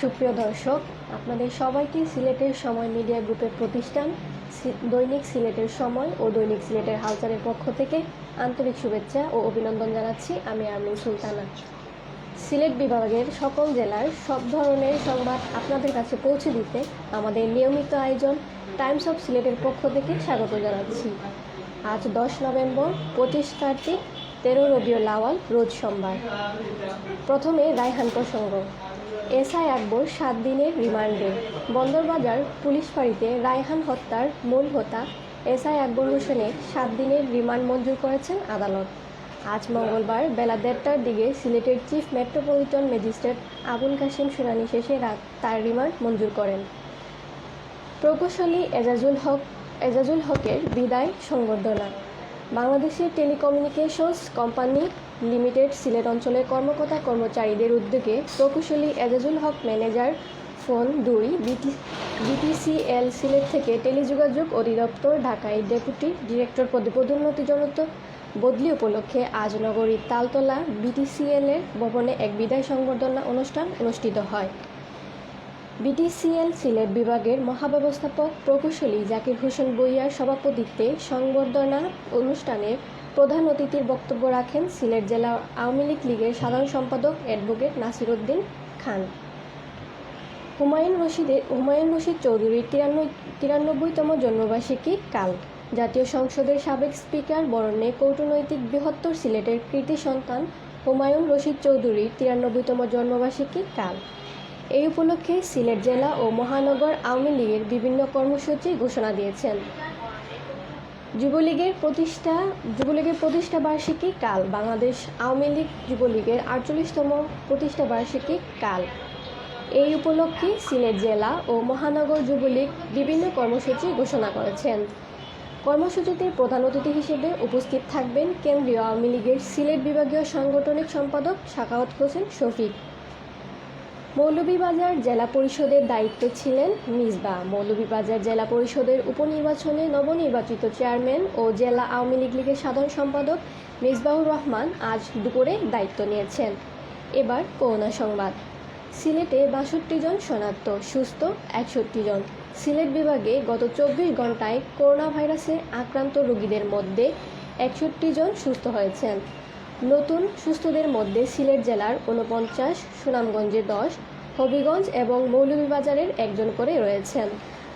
সুপ্রিয় দর্শক, আপনাদের সবাইকে সিলেটের সময় মিডিয়া গ্রুপের প্রতিষ্ঠান দৈনিক সিলেটের সময় ও দৈনিক সিলেটের হালচালের পক্ষ থেকে আন্তরিক শুভেচ্ছা ও অভিনন্দন জানাচ্ছি আমি আর্মিন সুলতানা। সিলেট বিভাগের সকল জেলার সব ধরনের সংবাদ আপনাদের কাছে পৌঁছে দিতে আমাদের নিয়মিত আয়োজন টাইমস অফ সিলেটের পক্ষ থেকে স্বাগত জানাচ্ছি। আজ দশ নভেম্বর, পঁচিশ কার্তিক, তেরো রবিউল আওয়াল, রোজ সোমবার। প্রথমে রায়হান প্রসঙ্গ। এসআই আকবর সাত দিনের রিমান্ডে। বন্দরবাজার পুলিশ ফাঁড়িতে রায়হান হত্যার মূল হোতা এসআই আকবর হোসেনের সাত দিনের রিমান্ড মঞ্জুর করেছেন আদালত। আজ মঙ্গলবার বেলা দেড়টার দিকে সিলেটের chief metropolitan magistrate Abul Kashem শুনানি শেষে রাত তার রিমান্ড মঞ্জুর করেন। প্রকৌশলী এজাজুল হক এজাজুল হকের বিদায় সংবর্ধনা। বাংলাদেশের টেলিকমিউনিকেশনস কোম্পানি লিমিটেড সিলেট অঞ্চলের কর্মকর্তা কর্মচারীদের উদ্যোগে প্রকৌশলী এজাজুল হক ম্যানেজার ফোন দুই বিটি, বিটিসিএল সিলেট থেকে টেলিযোগাযোগ অধিদপ্তর ঢাকায় ডেপুটি ডিরেক্টর পদে পদোন্নতি পদোন্নতিজনিত বদলি উপলক্ষে আজ নগরীর তালতলা বিটিসিএল এর ভবনে এক বিদায় সংবর্ধনা অনুষ্ঠান অনুষ্ঠিত হয়। বিটিসিএল সিলেট বিভাগের মহাব্যবস্থাপক প্রকৌশলী জাকির হোসেন বইয়ার সভাপতিত্বে সংবর্ধনা অনুষ্ঠানে প্রধান অতিথির বক্তব্য রাখেন সিলেট জেলা আওয়ামী লীগ লীগের সাধারণ সম্পাদক অ্যাডভোকেট নাসির উদ্দিন খান। হুমায়ুন রশিদের হুমায়ুন রশিদ চৌধুরীর তিরান্ন তিরানব্বইতম জন্মবার্ষিকী কাল। জাতীয় সংসদের সাবেক স্পিকার বরণে কূটনৈতিক বৃহত্তর সিলেটের কৃতি সন্তান হুমায়ুন রশিদ চৌধুরীর তিরানব্বইতম জন্মবার্ষিকী কাল। এই উপলক্ষে সিলেট জেলা ও মহানগর আওয়ামী লীগের বিভিন্ন কর্মসূচি ঘোষণা দিয়েছেন। যুবলীগের প্রতিষ্ঠা যুবলীগের প্রতিষ্ঠা বার্ষিকী কাল, বাংলাদেশ আওয়ামী লীগ যুবলীগের আটচল্লিশতম প্রতিষ্ঠা বার্ষিকী কাল। এই উপলক্ষে সিলেট জেলা ও মহানগর যুবলীগ বিভিন্ন কর্মসূচি ঘোষণা করেছেন। কর্মসূচিতে প্রধান অতিথি হিসেবে উপস্থিত থাকবেন কেন্দ্রীয় আওয়ামী লীগের সিলেট বিভাগীয় সাংগঠনিক সম্পাদক সাকাওয়াত হোসেন শফিক। মৌলভীবাজার জেলা পরিষদের দায়িত্বে ছিলেন মিসবা। মৌলভীবাজার জেলা পরিষদের উপনির্বাচনে নবনির্বাচিত চেয়ারম্যান ও জেলা আওয়ামী লীগ লীগের সাধারণ সম্পাদক মিসবাহুর রহমান আজ দুপুরে দায়িত্ব নিয়েছেন। এবার করোনা সংবাদ। সিলেটে বাষট্টি জন শনাক্ত, সুস্থ একষট্টি জন। সিলেট বিভাগে গত চব্বিশ ঘন্টায় করোনা ভাইরাসে আক্রান্ত রোগীদের মধ্যে একষট্টি জন সুস্থ হয়েছেন। নতুন সুস্থদের মধ্যে সিলেট জেলার উনপঞ্চাশ সুনামগঞ্জে দশ, হবিগঞ্জ এবং মৌলভীবাজারের একজন করে রয়েছেন।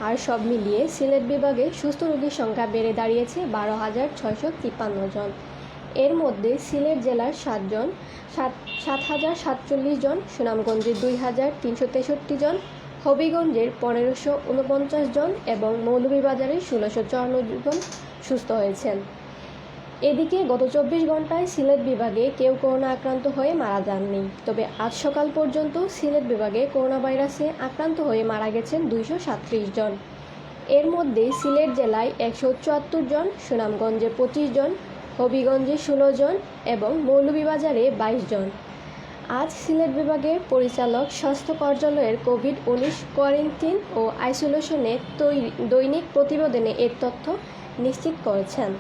আর সব মিলিয়ে সিলেট বিভাগে সুস্থ রোগীর সংখ্যা বেড়ে দাঁড়িয়েছে বারো হাজার ছয়শো তিপ্পান্ন জন। এর মধ্যে সিলেট জেলার সাতজন সাত সাত হাজার সাতচল্লিশ জন, সুনামগঞ্জে দুই হাজার তিনশো তেষট্টি জন, হবিগঞ্জের পনেরোশো উনপঞ্চাশ জন এবং মৌলভীবাজারের ষোলোশো চুয়ান্ন জন সুস্থ হয়েছেন। এদিকে গত চব্বিশ ঘন্টায় সিলেট বিভাগে কেউ করোনা আক্রান্ত হয়ে মারা যাননি। তবে আজ সকাল পর্যন্ত সিলেট বিভাগে করোনা ভাইরাসে আক্রান্ত হয়ে মারা গেছেন দুইশো সাতত্রিশ জন। এর মধ্যে সিলেট জেলায় একশো চুয়াত্তর জন, সুনামগঞ্জে পঁচিশ জন, হবিগঞ্জে ষোলো জন এবং মৌলভীবাজারে বাইশ জন। আজ সিলেট বিভাগের পরিচালক স্বাস্থ্য কার্যালয়ের কোভিড উনিশ কোয়ারেন্টিন ও আইসোলেশনে দৈনিক প্রতিবেদনে এর তথ্য নিশ্চিত করেছেন।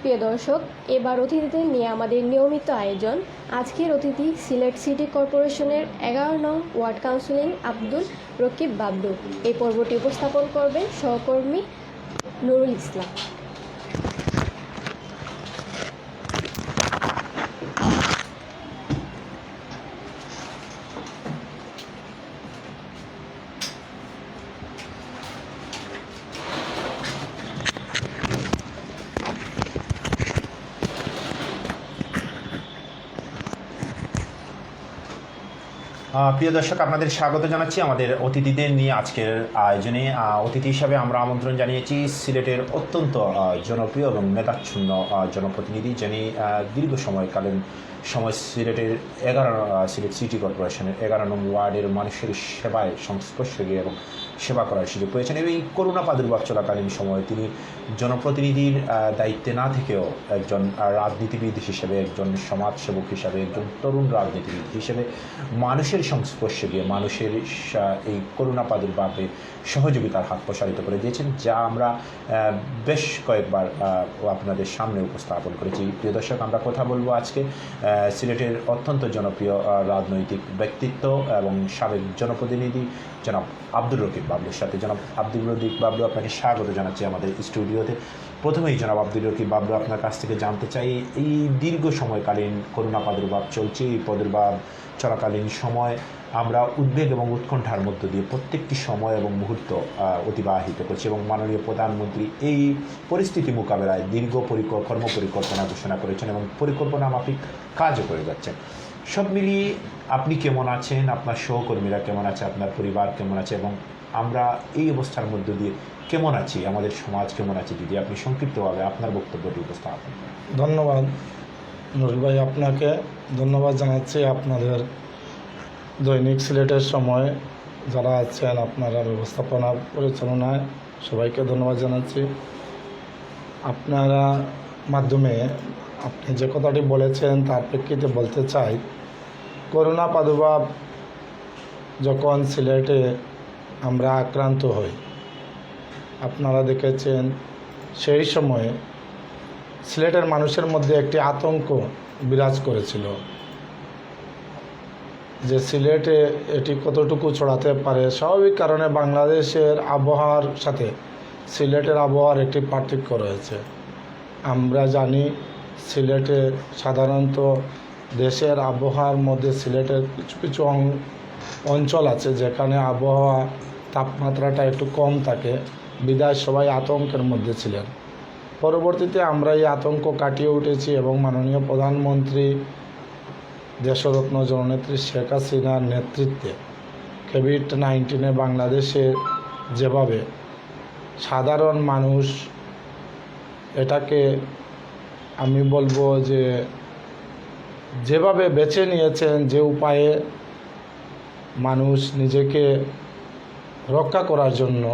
প্রিয় দর্শক, এবার অতিথিদের নিয়ে আমাদের নিয়মিত আয়োজন। আজকের অতিথি সিলেট সিটি কর্পোরেশনের এগারো নং ওয়ার্ড কাউন্সিলিং আব্দুল রকিব বাবলু। এই পর্বটি উপস্থাপন করবেন সহকর্মী নুরুল ইসলাম। প্রিয় দর্শক, আপনাদের স্বাগত জানাচ্ছি আমাদের অতিথিদের নিয়ে আজকের আয়োজনে। অতিথি হিসাবে আমরা আমন্ত্রণ জানিয়েছি সিলেটের অত্যন্ত জনপ্রিয় এবং মেধাচ্ছন্ন জনপ্রতিনিধি যিনি দীর্ঘ সময়কালীন সময় সিলেটের এগারো সিলেট সিটি কর্পোরেশনের এগারো নং ওয়ার্ডের মানুষের সেবায় সংস্পর্শে গিয়ে এবং সেবা করার সুযোগ পেয়েছেন। এবং এই করোনা প্রাদুর্ভাব চলাকালীন সময়ে তিনি জনপ্রতিনিধির দায়িত্বে না থেকেও একজন রাজনীতিবিদ হিসেবে, একজন সমাজসেবক হিসাবে, একজন তরুণ রাজনীতিবিদ হিসেবে মানুষের সংস্পর্শে গিয়ে মানুষের এই করোনা প্রাদুর্ভাবে সহযোগিতার হাত প্রসারিত করে দিয়েছেন, যা আমরা বেশ কয়েকবার আপনাদের সামনে উপস্থাপন করেছি। প্রিয় দর্শক, আমরা কথা বলব আজকে সিলেটের অত্যন্ত জনপ্রিয় রাজনৈতিক ব্যক্তিত্ব এবং সাবেক জনপ্রতিনিধি জনাব আব্দুর রকিব বাবলুর সাথে। জনাব আব্দুর রকিব বাবলু, আপনাকে স্বাগত জানাচ্ছি আমাদের স্টুডিওতে। প্রথমেই জনাব আব্দুর রকিব বাবলু, আপনার কাছ থেকে জানতে চাই, এই দীর্ঘ সময়কালীন করোনা প্রাদুর্ভাব চলছে, এই প্রাদুর্ভাব চলাকালীন সময় আমরা উদ্বেগ এবং উৎকণ্ঠার মধ্য দিয়ে প্রত্যেকটি সময় এবং মুহূর্ত অতিবাহিত করছি এবং মাননীয় প্রধানমন্ত্রী এই পরিস্থিতি মোকাবেলায় দীর্ঘ পরিকল্প কর্ম পরিকল্পনা ঘোষণা করেছেন এবং পরিকল্পনা মাফিক কাজও করে যাচ্ছেন। সব মিলিয়ে আপনি কেমন আছেন? আপনার সহকর্মীরা কেমন আছে? আপনার পরিবার কেমন আছে? এবং আমরা এই অবস্থার মধ্য দিয়ে কেমন আছি? আমাদের সমাজ কেমন আছে? যদি আপনি সংক্ষিপ্তভাবে আপনার বক্তব্যটি উপস্থাপন করেন। ধন্যবাদ। নুরুল ভাই, আপনাকে ধন্যবাদ জানাচ্ছি আপনাদের দৈনিক সিলেটের সময় যারা আছেন, আপনারা ব্যবস্থাপনা পরিচালনায়, সবাইকে ধন্যবাদ জানাচ্ছি। আপনারা মাধ্যমে আপনি যে কথাটি বলেছেন, তার প্রেক্ষিতে বলতে চাই, করোনা প্রাদুর্ভাব যখন সিলেটে আমরা আক্রান্ত হই আপনারা দেখেছেন সেই সময়ে সিলেটের মানুষের মধ্যে একটি আতঙ্ক বিরাজ করেছিল যে সিলেটে এটি কতটুকু ছড়াতে পারে। স্বাভাবিক কারণে বাংলাদেশের আবহাওয়ার সাথে সিলেটের আবহাওয়ার একটি পার্থক্য রয়েছে। আমরা জানি সিলেটে সাধারণত দেশের আবহাওয়ার মধ্যে সিলেটের কিছু কিছু অঞ্চল আছে যেখানে আবহাওয়া তাপমাত্রাটা একটু কম থাকে। বিদায় সবাই আতঙ্কের মধ্যে ছিলেন। পরবর্তীতে আমরা এই আতঙ্ক কাটিয়ে উঠেছি এবং মাননীয় প্রধানমন্ত্রী দেশরত্ন জননেত্রী শেখ হাসিনার নেতৃত্বে কোভিড নাইন্টিনে বাংলাদেশে যেভাবে সাধারণ মানুষ এটাকে আমি বলব যে যেভাবে বেছে নিয়েছেন, যে উপায়ে মানুষ নিজেকে রক্ষা করার জন্য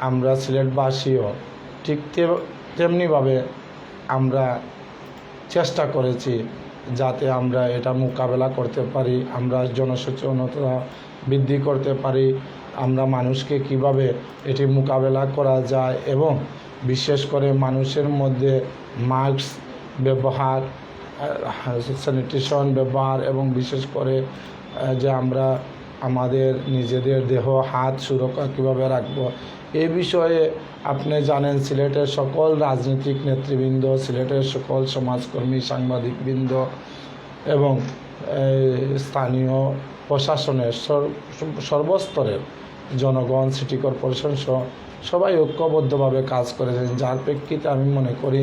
আমরা সিলেটবাসীও ঠিক তেমনিভাবে আমরা চেষ্টা করেছি যাতে আমরা এটা মোকাবেলা করতে পারি, আমরা জনসচেতনতা বৃদ্ধি করতে পারি, আমরা মানুষকে কীভাবে এটি মোকাবেলা করা যায় এবং বিশেষ করে মানুষের মধ্যে মাস্ক ব্যবহার স্যানিটেশন ব্যবহার এবং বিশেষ করে যে আমরা আমাদের নিজেদের দেহ, হাত, সুরক্ষা কীভাবে রাখব এই বিষয়ে আপনি জানেন সিলেটের সকল রাজনৈতিক নেতৃবৃন্দ, সিলেটের সকল সমাজকর্মী, সাংবাদিকবৃন্দ এবং স্থানীয় প্রশাসনের সর্বস্তরের জনগণ, সিটি কর্পোরেশন সহ সবাই ঐক্যবদ্ধভাবে কাজ করেছেন। যার প্রেক্ষিতে আমি মনে করি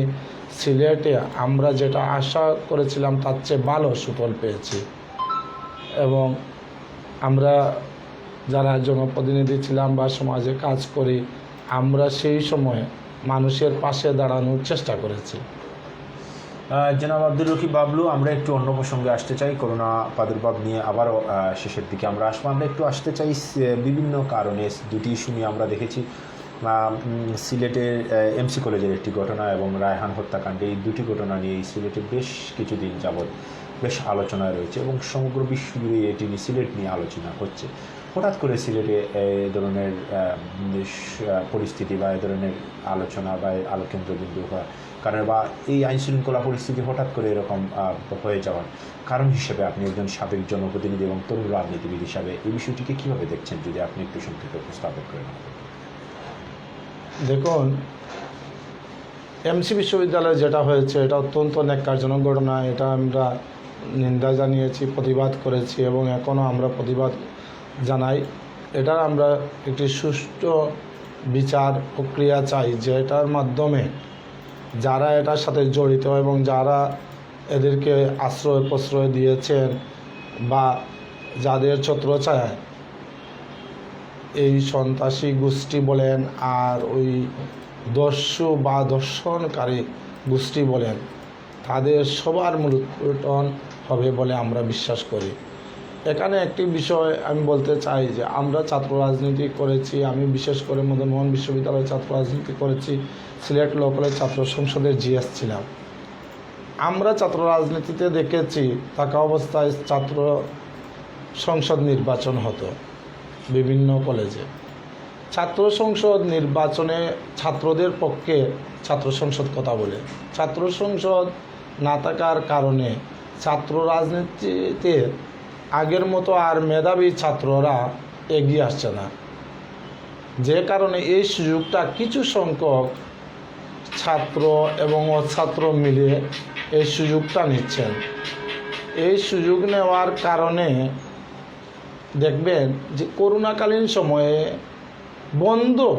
সিলেটে আমরা যেটা আশা করেছিলাম তার চেয়ে ভালো সুফল পেয়েছি। এবং আমরা যারা জনপ্রতিনিধি ছিলাম বা সমাজে কাজ করি, আমরা সেই সময়ে মানুষের পাশে দাঁড়ানোর চেষ্টা করেছি। জনাব আব্দুল রকিব বাবলু, আমরা একটু অন্য প্রসঙ্গে আসতে চাই। করোনা প্রাদুর্ভাব নিয়ে আবারও শেষের দিকে আমরা আসব। আমরা একটু আসতে চাই বিভিন্ন কারণে। দুটি ইস্যু নিয়ে আমরা দেখেছি। সিলেটের এমসি কলেজের একটি ঘটনা এবং রায়হান হত্যাকাণ্ডে এই দুটি ঘটনা নিয়ে সিলেটে বেশ কিছুদিন যাবৎ বেশ আলোচনায় রয়েছে এবং সমগ্র বিশ্ব জুড়ে এটি নিয়ে সিলেট নিয়ে আলোচনা হচ্ছে। হঠাৎ করে সিলেটে এই ধরনের পরিস্থিতি বা এই ধরনের আলোচনা বা আলোকেন্দ্রবিন্দু হওয়া কারণ বা এই আইন শৃঙ্খলা পরিস্থিতি হঠাৎ করে এরকম হয়ে যাওয়ার কারণ হিসেবে আপনি একজন সাবেক জনপ্রতিনিধি এবং তরুণ রাজনীতিবিদ হিসাবে এই বিষয়টিকে কীভাবে দেখছেন যদি আপনি একটু সংক্ষিপ্ত উপস্থাপন করেন দেখুন, এমসি বিশ্ববিদ্যালয়ে যেটা হয়েছে, এটা অত্যন্ত ন্যাক্কারজনক ঘটনা। এটা আমরা নিন্দা জানিয়েছি, প্রতিবাদ করেছি এবং এখনও আমরা প্রতিবাদ জানাই। এটার আমরা একটি সুষ্ঠু বিচার প্রক্রিয়া চাই যেটার মাধ্যমে যারা এটার সাথে জড়িত এবং যারা এদেরকে আশ্রয় প্রশ্রয় দিয়েছেন বা যাদের ছত্রছায়ায় এই সন্ত্রাসী গোষ্ঠী বলেন আর ওই দস্যু বা দর্শনকারী গোষ্ঠী বলেন, তাদের সবার মূলোৎপাটন হবে বলে আমরা বিশ্বাস করি। এখানে একটি বিষয় আমি বলতে চাই যে আমরা ছাত্র রাজনীতি করেছি, আমি বিশেষ করে মদন মোহন বিশ্ববিদ্যালয়ে ছাত্র রাজনীতি করেছি, সিলেট ল কলেজ ছাত্র সংসদের জিএস ছিলাম। আমরা ছাত্র রাজনীতিতে দেখেছি, থাকা অবস্থায় ছাত্র সংসদ নির্বাচন হতো বিভিন্ন কলেজে ছাত্র সংসদ নির্বাচনে ছাত্রদের পক্ষে ছাত্র সংসদ কথা বলে। ছাত্র সংসদ না থাকার কারণে ছাত্র রাজনীতিতে আগের মতো আর মেধাবী ছাত্ররা এগিয়ে আসছে না। যে কারণে এই সুযোগটা কিছু সংখ্যক ছাত্র এবং অছাত্র মিলে এই সুযোগটা নিচ্ছেন। এই সুযোগ নেওয়ার কারণে দেখবেন যে করোনাকালীন সময়ে বন্ধ,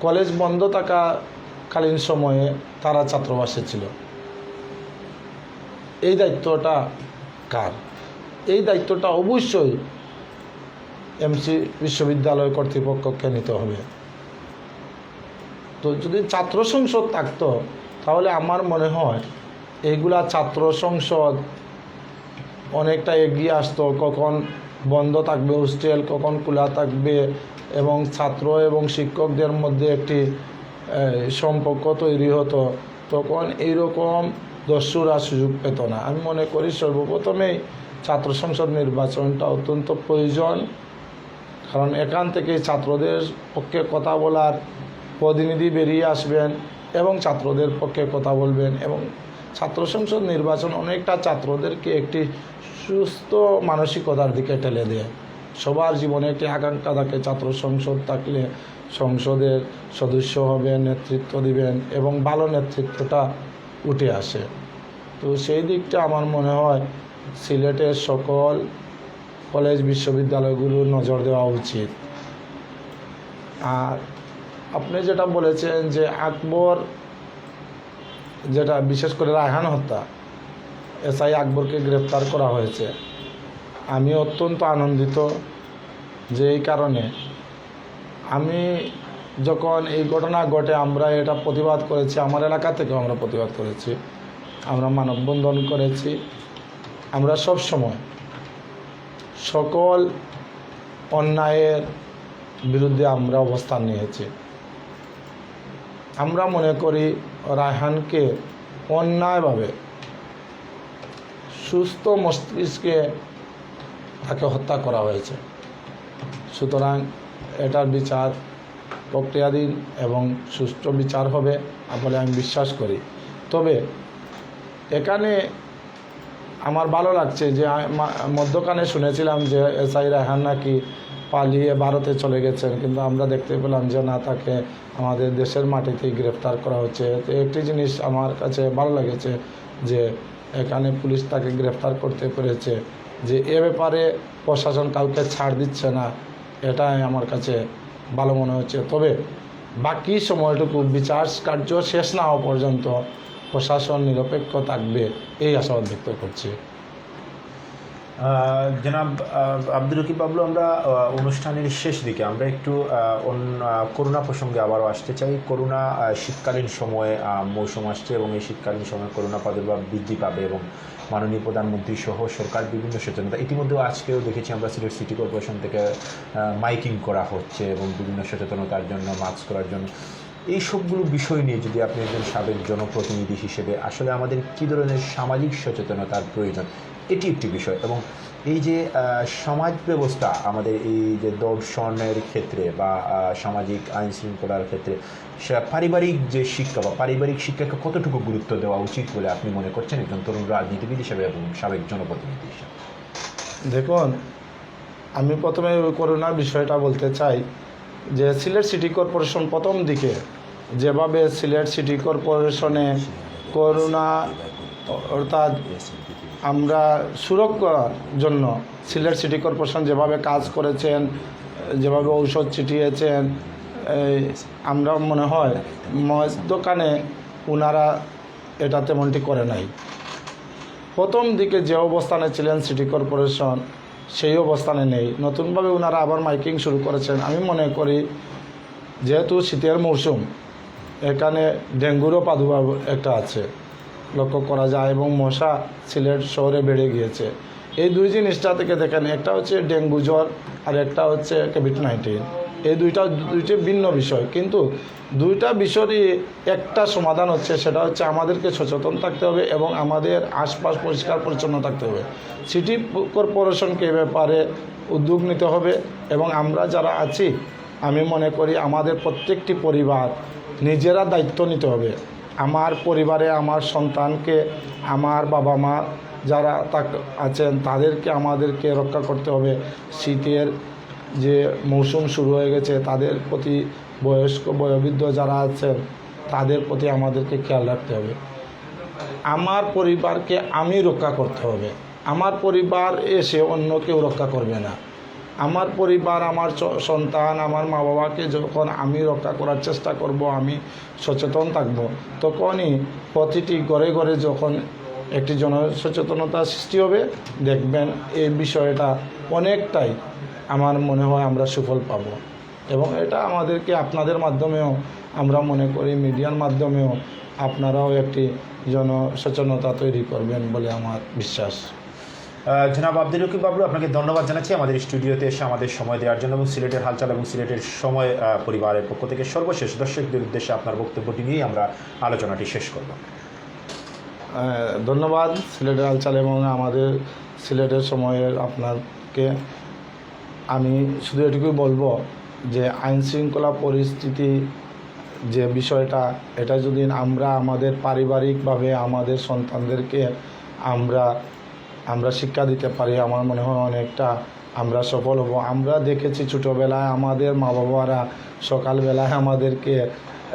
কলেজ বন্ধ থাকাকালীন সময়ে তারা ছাত্রবাসে ছিল। এই দায়িত্বটা কার? এই দায়িত্বটা অবশ্যই এমসি বিশ্ববিদ্যালয় কর্তৃপক্ষকে নিতে হবে। তো যদি ছাত্র সংসদ থাকতো, তাহলে আমার মনে হয় এইগুলা ছাত্র সংসদ অনেকটা এগিয়ে আসতো। কখন বন্ধ থাকবে, হোস্টেল, কখন খোলা থাকবে এবং ছাত্র এবং শিক্ষকদের মধ্যে একটি সম্পর্ক তৈরি হতো, তখন এইরকম দস্যুরা সুযোগ পেত না। আমি মনে করি সর্বপ্রথমেই ছাত্র সংসদ নির্বাচনটা অত্যন্ত প্রয়োজন। কারণ এখান থেকে ছাত্রদের পক্ষে কথা বলার প্রতিনিধি বেরিয়ে আসবেন এবং ছাত্রদের পক্ষে কথা বলবেন এবং ছাত্র সংসদ নির্বাচন অনেকটা ছাত্রদেরকে একটি সুস্থ মানসিকতার দিকে ঠেলে দেয়। সবার জীবনে একটি আকাঙ্ক্ষা থাকে, ছাত্র সংসদ থাকলে সংসদের সদস্য হবেন, নেতৃত্ব দিবেন এবং ভালো নেতৃত্বটা উঠে আসে। তো সেই দিকটা আমার মনে হয় সিলেটের সকল কলেজ বিশ্ববিদ্যালয়গুলো নজর দেওয়া উচিত। আর আপনি যেটা বলেছেন যে আকবর যেটা বিশেষ করে রায়হান হত্যা, এসআই আকবরকে গ্রেপ্তার করা হয়েছে। আমি অত্যন্ত আনন্দিত যে এই কারণে আমি যখন এই ঘটনা ঘটে আমরা এটা প্রতিবাদ করেছি, আমার এলাকা থেকেও আমরা প্রতিবাদ করেছি, আমরা মানববন্ধন করেছি। আমরা সব সময় সকল অন্যায়ের বিরুদ্ধে আমরা অবস্থান নিয়েছি। আমরা মনে করি রায়হানকে অন্যায়ভাবে সুস্থ মস্তিষ্কে তাকে হত্যা করা হয়েছে। সুতরাং এটার বিচার প্রক্রিয়াধীন এবং সুষ্ঠু বিচার হবে বলে আমি বিশ্বাস করি। তবে এখানে আমার ভালো লাগছে যে মধ্যখানে শুনেছিলাম যে এসআই রায়হান নাকি পালিয়ে ভারতে চলে গেছেন, কিন্তু আমরা দেখতে পেলাম যে না, তাকে আমাদের দেশের মাটিতেই গ্রেফতার করা হচ্ছে। তো একটি জিনিস আমার কাছে ভালো লেগেছে যে এখানে পুলিশ তাকে গ্রেফতার করতে পেরেছে যে এ ব্যাপারে প্রশাসন কাউকে ছাড় দিচ্ছে না, এটাই আমার কাছে ভালো মনে হচ্ছে। তবে বাকি সময়টুকু বিচার কার্য শেষ না হওয়া পর্যন্ত প্রশাসন নিরপেক্ষ থাকবে, এই আশাবাদ ব্যক্ত করছি। জনাব আব্দুল রকিব বাবলু, আমরা অনুষ্ঠানের শেষ দিকে আমরা একটু করোনা প্রসঙ্গে আবারও আসতে চাই। করোনা শীতকালীন সময়ে মৌসুম আসছে এবং এই শীতকালীন সময়ে করোনা প্রাদুর্ভাব বৃদ্ধি পাবে এবং মাননীয় প্রধানমন্ত্রী সহ সরকার বিভিন্ন সচেতনতা। ইতিমধ্যে আজকেও দেখেছি আমরা সিলেট সিটি কর্পোরেশন থেকে মাইকিং করা হচ্ছে এবং বিভিন্ন সচেতনতার জন্য, মাস্ক করার জন্য। এই সবগুলো বিষয় নিয়ে যদি আপনি একজন সাবেক জনপ্রতিনিধি হিসেবে, আসলে আমাদের কী ধরনের সামাজিক সচেতনতার প্রয়োজন, এটি একটি বিষয়। এবং এই যে সমাজ ব্যবস্থা আমাদের এই যে দর্শনের ক্ষেত্রে বা সামাজিক আইন শৃঙ্খলার ক্ষেত্রে পারিবারিক যে শিক্ষা বা পারিবারিক শিক্ষাকে কতটুকু গুরুত্ব দেওয়া উচিত বলে আপনি মনে করছেন একজন তরুণ রাজনীতিবিদ হিসেবে এবং সাবেক জনপ্রতিনিধি হিসেবে? দেখুন, আমি প্রথমে ওই করোনার বিষয়টা বলতে চাই। যে সিলেট সিটি কর্পোরেশন প্রথম দিকে যেভাবে সিলেট সিটি কর্পোরেশনে করোনা অর্থাৎ আমরা সুরক্ষার জন্য সিলেট সিটি কর্পোরেশন যেভাবে কাজ করেছেন, যেভাবে ঔষধ ছিটিয়েছেন আমরা মনে হয় দোকানে ওনারা এটা তেমনটি করে নাই। প্রথম দিকে যে অবস্থানে ছিলেন সিটি কর্পোরেশন সেই অবস্থানে নেই। নতুনভাবে ওনারা আবার মাইকিং শুরু করেছেন। আমি মনে করি যেহেতু শীতের মৌসুম এখানে ডেঙ্গুরও প্রাদুর্ভাব একটা আছে। লক্ষ্য করা যায় এবং মশা সিলেট শহরে বেড়ে গিয়েছে। এই দুই জিনিসটা থেকে দেখেন, একটা হচ্ছে ডেঙ্গু জ্বর আর একটা হচ্ছে কোভিড নাইন্টিন এই দুইটা, দুইটি ভিন্ন বিষয়। কিন্তু দুইটা বিষয়ই একটা সমাধান হচ্ছে, সেটা হচ্ছে আমাদেরকে সচেতন থাকতে হবে এবং আমাদের আশপাশ পরিষ্কার পরিচ্ছন্ন থাকতে হবে। সিটি কর্পোরেশনকে ব্যাপারে উদ্যোগ নিতে হবে এবং আমরা যারা আছি, আমি মনে করি আমাদের প্রত্যেকটি পরিবার নিজেরা দায়িত্ব নিতে হবে। আমার পরিবারে আমার সন্তানকে, আমার বাবা মা যারা আছেন, তাদেরকে আমাদেরকে রক্ষা করতে হবে। শীতের যে মৌসুম শুরু হয়ে গেছে, তাদের প্রতি বয়স্ক, বয়োবৃদ্ধ যারা আছেন, তাদের প্রতি আমাদেরকে খেয়াল রাখতে হবে। আমার পরিবারকে আমি রক্ষা করতে হবে। আমার পরিবার এসে অন্য কেউ রক্ষা করবে না। আমার পরিবার, আমার সন্তান, আমার মা বাবাকে যখন আমি রক্ষা করার চেষ্টা করব, আমি সচেতন থাকব, তখনই প্রতিটি ঘরে ঘরে যখন একটি জনসচেতনতা সৃষ্টি হবে, দেখবেন এই বিষয়টা অনেকটাই আমার মনে হয় আমরা সুফল পাব। এবং এটা আমাদেরকে আপনাদের মাধ্যমেও আমরা মনে করি মিডিয়ার মাধ্যমেও আপনারাও একটি জনসচেতনতা তৈরি করবেন বলে আমার বিশ্বাস। জনাব আব্দুল রকিব বাবু আপনাকে ধন্যবাদ জানাচ্ছি আমাদের স্টুডিওতে এসে আমাদের সময় দেওয়ার জন্য এবং সিলেটের হালচাল এবং সিলেটের সময় পরিবারের পক্ষ থেকে সর্বশেষ দর্শকদের উদ্দেশ্যে আপনার বক্তব্যটি নিয়েই আমরা আলোচনাটি শেষ করব। ধন্যবাদ সিলেটের হালচাল এবং আমাদের সিলেটের সময়ের আপনাকে। আমি শুধু এটুকুই বলব যে আইন শৃঙ্খলা পরিস্থিতি যে বিষয়টা, এটা যদি আমরা আমাদের পারিবারিকভাবে আমাদের সন্তানদেরকে আমরা আমরা শিক্ষা দিতে পারি, আমার মনে হয় অনেকটা আমরা সফল হব। আমরা দেখেছি ছোটোবেলায় আমাদের মা বাবারা সকালবেলায় আমাদেরকে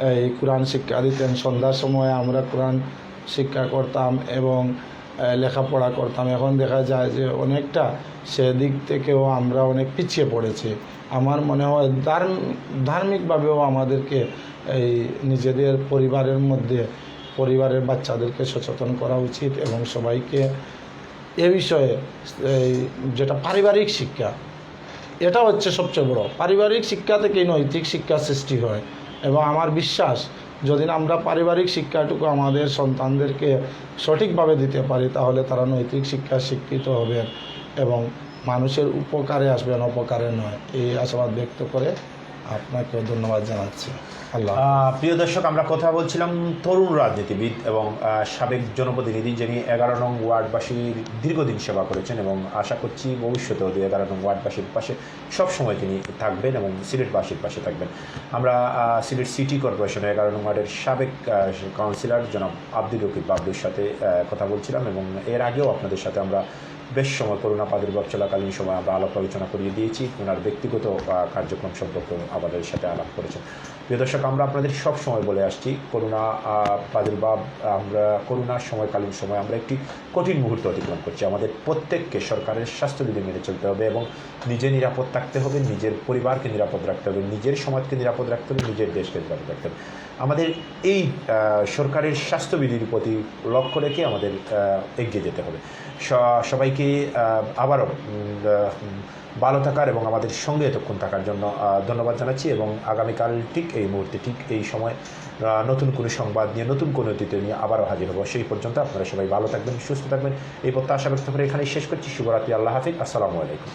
এই কোরআন শিক্ষা দিতেন। সন্ধ্যার সময় আমরা কোরআন শিক্ষা করতাম এবং লেখাপড়া করতাম। এখন দেখা যায় যে অনেকটা সেদিক থেকেও আমরা অনেক পিছিয়ে পড়েছি। আমার মনে হয় ধার্ম, ধার্মিকভাবেও আমাদেরকে এই নিজেদের পরিবারের মধ্যে, পরিবারের বাচ্চাদেরকে সচেতন করা উচিত এবং সবাইকে এ বিষয়ে এই যেটা পারিবারিক শিক্ষা, এটা হচ্ছে সবচেয়ে বড়। পারিবারিক শিক্ষা থেকেই নৈতিক শিক্ষা সৃষ্টি হয়। এবং আমার বিশ্বাস যদি আমরা পারিবারিক শিক্ষাটুকু আমাদের সন্তানদেরকে সঠিকভাবে দিতে পারি, তাহলে তারা নৈতিক শিক্ষা শিক্ষিত হবেন এবং মানুষের উপকারে আসবেন অপকারে নয়। এই আশাবাদ ব্যক্ত করে আপনাকেও ধন্যবাদ জানাচ্ছি। প্রিয় দর্শক, আমরা কথা বলছিলাম তরুণ রাজনীতিবিদ এবং সাবেক জনপ্রতিনিধি যিনি এগারো নং ওয়ার্ডবাসীর দীর্ঘদিন সেবা করেছেন এবং আশা করছি ভবিষ্যতেও দুই এগারো নং ওয়ার্ডবাসীর পাশে সবসময় তিনি থাকবেন এবং সিলেটবাসীর পাশে থাকবেন। আমরা সিলেট সিটি কর্পোরেশনের এগারো নং ওয়ার্ডের সাবেক কাউন্সিলর জনাব আব্দুল রকিব বাবলুর সাথে কথা বলছিলাম এবং এর আগেও আপনাদের সাথে আমরা বেশ সময় করোনা প্রাদুর্ভাব চলাকালীন সময় আমরা আলাপ আলোচনা করিয়ে দিয়েছি। ওনার ব্যক্তিগত কার্যক্রম সম্পর্কে আমাদের সাথে আলাপ করেছেন। প্রিয় দর্শক, আমরা আপনাদের সব সময় বলে আসছি করোনা প্রাদুর্ভাব আমরা করোনার সময়কালীন সময় আমরা একটি কঠিন মুহূর্ত অতিক্রম করছি। আমাদের প্রত্যেককে সরকারের স্বাস্থ্যবিধি মেনে চলতে হবে এবং নিজে নিরাপদ থাকতে হবে, নিজের পরিবারকে নিরাপদ রাখতে হবে, নিজের সমাজকে নিরাপদ রাখতে হবে, নিজের দেশকে নিরাপদ রাখতে হবে। আমাদের এই সরকারের স্বাস্থ্যবিধির প্রতি লক্ষ্য রেখে আমাদের এগিয়ে যেতে হবে। সবাইকে আবারও ভালো থাকার এবং আমাদের সঙ্গে এতক্ষণ থাকার জন্য ধন্যবাদ জানাচ্ছি এবং আগামীকাল ঠিক এই মুহূর্তে ঠিক এই সময় নতুন কোনো সংবাদ নিয়ে, নতুন কোনো অতীত নিয়ে আবারও হাজির হব। সেই পর্যন্ত আপনারা সবাই ভালো থাকবেন, সুস্থ থাকবেন। এই প্রত্যাশা ব্যক্ত করে এখানেই শেষ করছি। শুভরাত্রি, আল্লাহ হাফিজ। আসসালামু আলাইকুম।